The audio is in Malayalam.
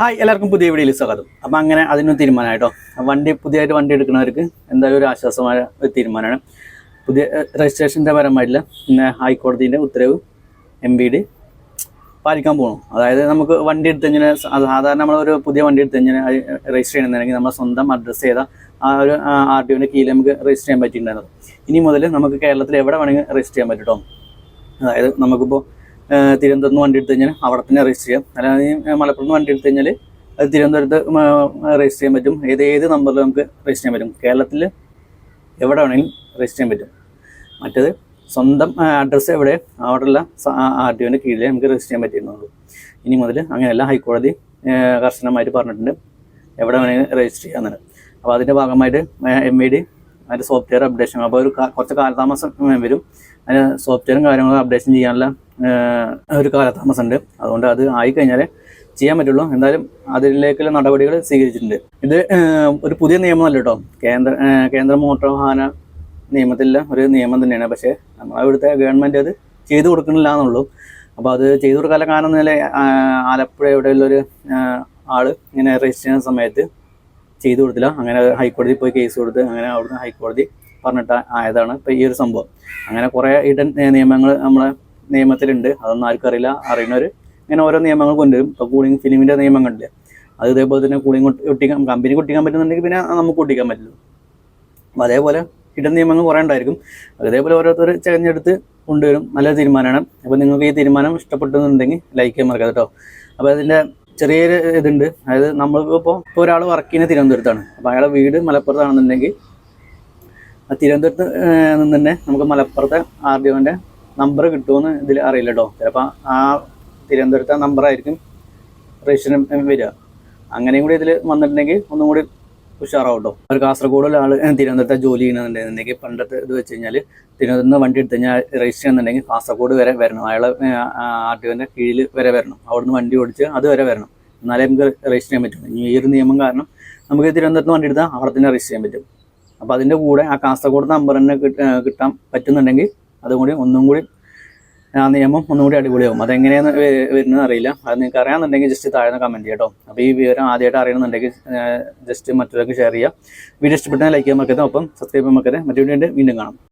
ഹായ് എല്ലാവർക്കും പുതിയ വീഡിയോയിൽ സ്വാഗതം. അപ്പം അങ്ങനെ അതിന് തീരുമാനമായിട്ടോ വണ്ടി പുതിയതായിട്ട് വണ്ടി എടുക്കുന്നവർക്ക് എന്തായാലും ഒരു ആശ്വാസമായ ഒരു തീരുമാനമാണ്. പുതിയ രജിസ്ട്രേഷന്റെ പരമായിട്ടില്ല പിന്നെ ഹൈക്കോടതിന്റെ ഉത്തരവ് എം ബി ഡി പാലിക്കാൻ പോകണം അതായത് നമുക്ക് വണ്ടി എടുത്ത് കഴിഞ്ഞാൽ സാധാരണ നമ്മളൊരു പുതിയ വണ്ടി എടുത്ത് കഴിഞ്ഞാൽ രജിസ്റ്റർ ചെയ്യണമെന്നുണ്ടെങ്കിൽ നമ്മൾ സ്വന്തം അഡ്രസ്സ് ചെയ്ത ആ ഒരു ആർ ടി ഒന്റെ കീഴിൽ നമുക്ക് രജിസ്റ്റർ ചെയ്യാൻ പറ്റിയിട്ടുണ്ടായിരുന്നു. ഇനി മുതൽ നമുക്ക് കേരളത്തിൽ എവിടെ വേണമെങ്കിൽ രജിസ്റ്റർ ചെയ്യാൻ പറ്റും കേട്ടോ. അതായത് നമുക്കിപ്പോൾ തിരുവനന്തപുരത്ത് നിന്ന് വണ്ടി എടുത്തു കഴിഞ്ഞാൽ അവിടെ തന്നെ രജിസ്റ്റർ ചെയ്യാം. അല്ലാതെ മലപ്പുറത്ത് വണ്ടി എടുത്തു കഴിഞ്ഞാൽ അത് തിരുവനന്തപുരത്ത് രജിസ്റ്റർ ചെയ്യാൻ പറ്റും. ഏത് ഏത് നമ്പറിൽ നമുക്ക് രജിസ്റ്റർ ചെയ്യാൻ പറ്റും. കേരളത്തിൽ എവിടെ വേണമെങ്കിലും രജിസ്റ്റർ ചെയ്യാൻ പറ്റും. മറ്റേത് സ്വന്തം അഡ്രസ്സ് എവിടെ അവിടെയുള്ള ആർ ടി ഒന്റെ കീഴിൽ നമുക്ക് രജിസ്റ്റർ ചെയ്യാൻ പറ്റുന്നുള്ളൂ ഇനി മുതൽ അങ്ങനെയല്ല ഹൈക്കോടതി കർശനമായിട്ട് പറഞ്ഞിട്ടുണ്ട് എവിടെ വേണമെങ്കിലും രജിസ്റ്റർ ചെയ്യാമെന്നാണ് അപ്പോൾ അതിന്റെ ഭാഗമായിട്ട് എം ഇ ഡി അതിന്റെ സോഫ്റ്റ്വെയർ അപ്ഡേഷൻ അപ്പോൾ ഒരു കുറച്ച് കാലതാമസം വരും. അതിന് സോഫ്റ്റ്വെയറും കാര്യങ്ങളും അപ്ഡേഷൻ ചെയ്യാനുള്ള ഒരു കാലതാമസം ഉണ്ട് അതുകൊണ്ട് അത് ആയിക്കഴിഞ്ഞാൽ ചെയ്യാൻ പറ്റുള്ളൂ. എന്തായാലും അതിലേക്കുള്ള നടപടികൾ സ്വീകരിച്ചിട്ടുണ്ട്. ഇത് ഒരു പുതിയ നിയമമല്ല കേട്ടോ കേന്ദ്ര കേന്ദ്ര മോട്ടോർ വാഹന നിയമത്തിലെ ഒരു നിയമം തന്നെയാണ്. പക്ഷേ നമ്മളെ ഇവിടുത്തെ ഗവൺമെന്റ് അത് ചെയ്തു കൊടുക്കണില്ല എന്നുള്ളൂ. അപ്പോൾ അത് ചെയ്തു കൊടുക്കാനുള്ള കാരണം നില ആലപ്പുഴ എവിടെയുള്ളൊരു ആൾ ഇങ്ങനെ രജിസ്റ്റർ ചെയ്യുന്ന സമയത്ത് ചെയ്തു കൊടുത്തില്ല. അങ്ങനെ ഹൈക്കോടതി പോയി കേസ് കൊടുത്ത് അങ്ങനെ അവിടുന്ന് ഹൈക്കോടതി പറഞ്ഞിട്ട് ആയതാണ് ഇപ്പോൾ ഈ ഒരു സംഭവം. അങ്ങനെ കുറേ ഇടൻ നിയമങ്ങൾ നമ്മളെ നിയമത്തിലുണ്ട്. അതൊന്നും ആർക്കും അറിയില്ല. അറിയുന്നവർ ഇങ്ങനെ ഓരോ നിയമങ്ങൾ കൊണ്ടുവരും. ഇപ്പോൾ കൂളിംഗ് ഫിലിമിന്റെ നിയമങ്ങളില്ലേ അത് ഇതേപോലെ തന്നെ കൂളിംഗ് ഒട്ടിക്കാൻ കമ്പനി ഒട്ടിക്കാൻ പറ്റുന്നുണ്ടെങ്കിൽ പിന്നെ നമുക്ക് ഒട്ടിക്കാൻ പറ്റില്ല. അതേപോലെ ഇടം നിയമങ്ങൾ കുറേ ഉണ്ടായിരിക്കും. അതേപോലെ ഓരോരുത്തർ തിരഞ്ഞെടുത്ത് കൊണ്ടുവരും. നല്ല തീരുമാനമാണ്. അപ്പോൾ നിങ്ങൾക്ക് ഈ തീരുമാനം ഇഷ്ടപ്പെട്ടെന്നുണ്ടെങ്കിൽ ലൈക്ക് ചെയ്യാൻ മറക്കാം കേട്ടോ അപ്പോൾ അതിന്റെ ചെറിയൊരു ഇതുണ്ട്. അതായത് നമ്മൾക്ക് ഇപ്പോൾ ഇപ്പോൾ ഒരാൾ വർക്ക് ചെയ്യുന്ന തിരുവനന്തപുരത്താണ്. അപ്പോൾ അയാളെ വീട് മലപ്പുറത്താണെന്നുണ്ടെങ്കിൽ ആ തിരുവനന്തപുരത്ത് നിന്ന് തന്നെ നമുക്ക് മലപ്പുറത്തെ ആർ ഡി ഒന്റെ നമ്പർ കിട്ടുമെന്ന് ഇതിൽ അറിയില്ല കേട്ടോ ചിലപ്പോൾ ആ തിരുവനന്തപുരത്തെ നമ്പറായിരിക്കും രജിസ്ട്രേഷൻ വരിക. അങ്ങനെയും കൂടി ഇതിൽ വന്നിട്ടുണ്ടെങ്കിൽ ഒന്നും കൂടി ഉഷാറാവും കേട്ടോ ഒരു കാസർഗോഡുള്ള ആൾ തിരുവനന്തപുരത്തെ ജോലി ചെയ്യണമെന്നുണ്ടെങ്കിൽ പണ്ടത്തെ ഇത് വെച്ച് കഴിഞ്ഞാൽ തിരുവനന്തപുരത്ത് വണ്ടി എടുത്ത് കഴിഞ്ഞാൽ രജിസ്റ്റർ ചെയ്യുന്നുണ്ടെങ്കിൽ കാസർഗോഡ് വരെ വരണം. അയാളെ ആർ കീഴിൽ വരെ വരണം. അവിടുന്ന് വണ്ടി ഓടിച്ച് അത് വരെ വരണം. എന്നാലേ നമുക്ക് രജിസ്റ്റർ ചെയ്യാൻ പറ്റും. ഈ ഒരു നിയമം കാരണം നമുക്ക് തിരുവനന്തപുരത്ത് വണ്ടി എടുത്താൽ അവിടെ തന്നെ രജിസ്റ്റർ ചെയ്യാൻ പറ്റും. അപ്പോൾ അതിന്റെ കൂടെ ആ കാസർഗോഡ് നമ്പർ തന്നെ കിട്ടാൻ പറ്റുന്നുണ്ടെങ്കിൽ അതും കൂടി ഒന്നും കൂടി ആ നിയമം ഒന്നും കൂടി അടിപൊളിയാവും. അതെങ്ങനെയാണ് വരുന്നത് അറിയില്ല. അത് നിങ്ങൾക്ക് അറിയാമെന്നുണ്ടെങ്കിൽ ജസ്റ്റ് താഴെ കമന്റ് കേട്ടോ അപ്പോൾ ഈ വിവരം ആദ്യമായിട്ട് അറിയണമെന്നുണ്ടെങ്കിൽ ജസ്റ്റ് മറ്റുള്ളവർക്ക് ഷെയർ ചെയ്യുക. വീഡിയോ ഇഷ്ടപ്പെട്ടാൽ ലൈക്ക് ചെയ്യാൻ മറക്കരുത് ഒപ്പം സബ്സ്ക്രൈബ് ചെയ്യാൻ മറക്കരുത് മറ്റു വീണ്ടും കാണാം.